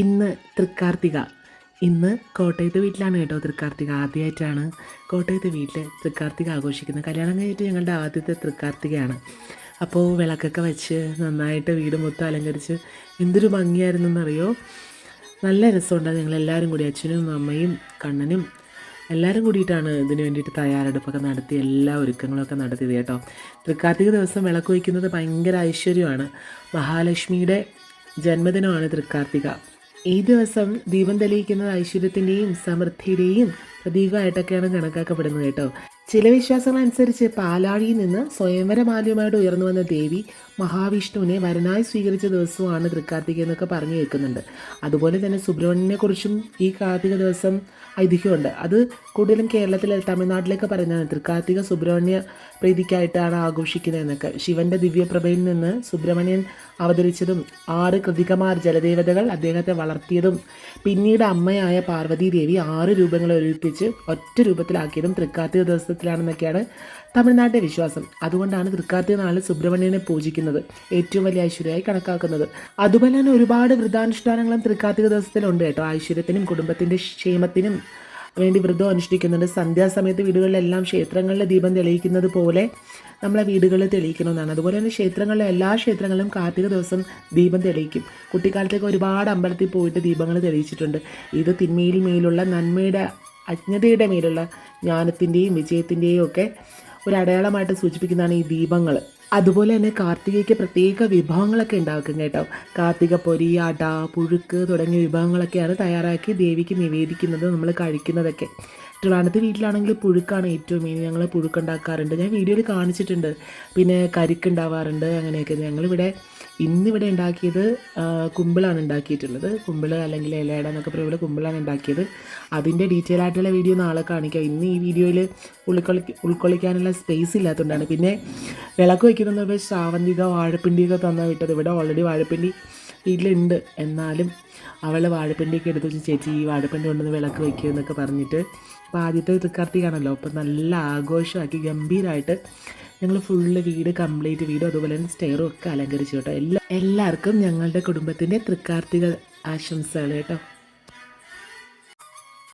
ഇന്ന് തൃക്കാർത്തിക. ഇന്ന് കോട്ടയത്തെ വീട്ടിലാണ് കേട്ടോ തൃക്കാർത്തിക. ആദ്യമായിട്ടാണ് കോട്ടയത്തെ വീട്ടിൽ തൃക്കാർത്തിക ആഘോഷിക്കുന്നത്. കല്യാണം കഴിഞ്ഞിട്ട് ഞങ്ങളുടെ ആദ്യത്തെ തൃക്കാർത്തികയാണ്. അപ്പോൾ വിളക്കൊക്കെ വെച്ച് നന്നായിട്ട് വീട് മൊത്തം അലങ്കരിച്ച് എന്തൊരു ഭംഗിയായിരുന്നെന്നറിയോ? നല്ല രസമുണ്ടായിരുന്നു ഞങ്ങളെല്ലാവരും കൂടി അച്ഛനും അമ്മയും കണ്ണനും എല്ലാവരും കൂടിയിട്ടാണ് ഇതിന് വേണ്ടിയിട്ട് തയ്യാറെടുപ്പൊക്കെ നടത്തി എല്ലാ ഒരുക്കങ്ങളൊക്കെ നടത്തിയത് കേട്ടോ. തൃക്കാർത്തിക ദിവസം വിളക്ക് വയ്ക്കുന്നത് ഭയങ്കര ഐശ്വര്യമാണ്. മഹാലക്ഷ്മിയുടെ ജന്മദിനമാണ് തൃക്കാർത്തിക. ഈ ദിവസം ദീപം തെളിയിക്കുന്നത് ഐശ്വര്യത്തിന്റെയും സമൃദ്ധിയുടെയും പ്രതീകമായിട്ടൊക്കെയാണ് കണക്കാക്കപ്പെടുന്നത് കേട്ടോ. ചില വിശ്വാസങ്ങൾ അനുസരിച്ച് പാലാഴിയിൽ നിന്ന് സ്വയംവര മാലിന്യമായിട്ട് ഉയർന്നു വന്ന ദേവി മഹാവിഷ്ണുവിനെ വരനായി സ്വീകരിച്ച ദിവസമാണ് തൃക്കാർത്തിക എന്നൊക്കെ പറഞ്ഞു കേൾക്കുന്നുണ്ട്. അതുപോലെ തന്നെ സുബ്രഹ്മണ്യനെക്കുറിച്ചും ഈ കാർത്തിക ദിവസം ഐതിഹ്യമുണ്ട്. അത് കൂടുതലും കേരളത്തിലെ തമിഴ്നാട്ടിലൊക്കെ പറയുന്നതാണ്. തൃക്കാർത്തിക സുബ്രഹ്മണ്യ പ്രീതിക്കായിട്ടാണ് ആഘോഷിക്കുന്നത് എന്നൊക്കെ. ശിവന്റെ ദിവ്യപ്രഭയിൽ നിന്ന് സുബ്രഹ്മണ്യൻ അവതരിച്ചതും ആറ് കൃതികമാർ ജലദേവതകൾ അദ്ദേഹത്തെ വളർത്തിയതും പിന്നീട് അമ്മയായ പാർവതി ദേവി ആറ് രൂപങ്ങളെ ഒരുമിപ്പിച്ച് ഒറ്റ രൂപത്തിലാക്കിയതും തൃക്കാർത്തിക ദിവസത്തിലാണെന്നൊക്കെയാണ് തമിഴ്നാട്ടിലെ വിശ്വാസം. അതുകൊണ്ടാണ് തൃക്കാർത്തിക നാളിൽ സുബ്രഹ്മണ്യനെ പൂജിക്കുന്നത്. ഏറ്റവും വലിയ ഐശ്വര്യമായി കണക്കാക്കുന്നത്. അതുപോലെ തന്നെ ഒരുപാട് വ്രതാനുഷ്ഠാനങ്ങളും തൃക്കാർത്തിക ദിവസത്തിലുണ്ട് കേട്ടോ. ഐശ്വര്യത്തിനും കുടുംബത്തിന്റെ ക്ഷേമത്തിനും വേണ്ടി വ്രതം അനുഷ്ഠിക്കുന്നുണ്ട്. സന്ധ്യാസമയത്ത് വീടുകളിലെല്ലാം ക്ഷേത്രങ്ങളിലെ ദീപം തെളിയിക്കുന്നത് പോലെ നമ്മളെ വീടുകളിൽ തെളിയിക്കണമെന്നാണ് അതുപോലെ തന്നെ ക്ഷേത്രങ്ങളിലെ എല്ലാ ക്ഷേത്രങ്ങളിലും കാർത്തിക ദിവസം ദീപം തെളിയിക്കും. കുട്ടിക്കാലത്തേക്ക് ഒരുപാട് അമ്പലത്തിൽ പോയിട്ട് ദീപങ്ങൾ തെളിയിച്ചിട്ടുണ്ട്. ഇത് തിന്മയിൽ മേലുള്ള നന്മയുടെ അജ്ഞതയുടെ മേലുള്ള ജ്ഞാനത്തിന്റെയും വിജയത്തിന്റെയും ഒക്കെ ഒരു അടയാളമായിട്ട് സൂചിപ്പിക്കുന്നതാണ് ഈ ദീപങ്ങൾ. അതുപോലെ തന്നെ കാർത്തികയ്ക്ക് പ്രത്യേക വിഭവങ്ങളൊക്കെ ഉണ്ടാക്കും കേട്ടോ. കാർത്തിക പൊരി അട പുഴുക്ക് തുടങ്ങിയ വിഭവങ്ങളൊക്കെയാണ് തയ്യാറാക്കി ദേവിക്ക് നിവേദിക്കുന്നത് നമ്മൾ കഴിക്കുന്നതൊക്കെ. ട്രിവാണത്തെ വീട്ടിലാണെങ്കിൽ പുഴുക്കാണ് ഏറ്റവും മെയിൻ ഞങ്ങൾ പുഴുക്കുണ്ടാക്കാറുണ്ട്. ഞാൻ വീഡിയോയിൽ കാണിച്ചിട്ടുണ്ട്. പിന്നെ കരിക്ക് ഉണ്ടാവാറുണ്ട് അങ്ങനെയൊക്കെ. ഞങ്ങളിവിടെ ഇന്നിവിടെ ഉണ്ടാക്കിയത് കുമ്പിളാണ് ഉണ്ടാക്കിയിട്ടുള്ളത്. കുമ്പിൾ അല്ലെങ്കിൽ ഇലയട എന്നൊക്കെ പറയുമ്പോൾ കുമ്പിളാണ് ഉണ്ടാക്കിയത്. അതിന്റെ ഡീറ്റെയിൽ ആയിട്ടുള്ള വീഡിയോ നാളെ കാണിക്കാം. ഇന്ന് ഈ വീഡിയോയിൽ ഉൾക്കൊള്ളി ഉൾക്കൊള്ളിക്കാനുള്ള സ്പേസ് ഇല്ലാത്തതുകൊണ്ടാണ്. പിന്നെ വിളക്ക് വയ്ക്കുന്നത് ശ്രാവന്തിക വാഴപ്പിണ്ടിയൊക്കെ തന്നാൽ വിട്ടത്. ഇവിടെ ഓൾറെഡി വാഴപ്പിണ്ടി വീട്ടിലുണ്ട്. എന്നാലും അവൾ വാഴപ്പിണ്ടിയൊക്കെ എടുത്ത് വെച്ച് ചേച്ചി ഈ വാഴപ്പിണ്ടി കൊണ്ടുവന്ന് വിളക്ക് വയ്ക്കുക എന്നൊക്കെ പറഞ്ഞിട്ട്. അപ്പോൾ ആദ്യത്തെ തൃക്കാർത്തികാണല്ലോ അപ്പോൾ നല്ല ആഘോഷമാക്കി ഗംഭീരമായിട്ട് ഞങ്ങൾ ഫുള്ള് വീട് കംപ്ലീറ്റ് വീടും അതുപോലെ തന്നെ സ്റ്റെയറും ഒക്കെ അലങ്കരിച്ചു കേട്ടോ. എല്ലാ എല്ലാവർക്കും ഞങ്ങളുടെ കുടുംബത്തിന്റെ തൃക്കാർത്തിക ആശംസകൾ കേട്ടോ.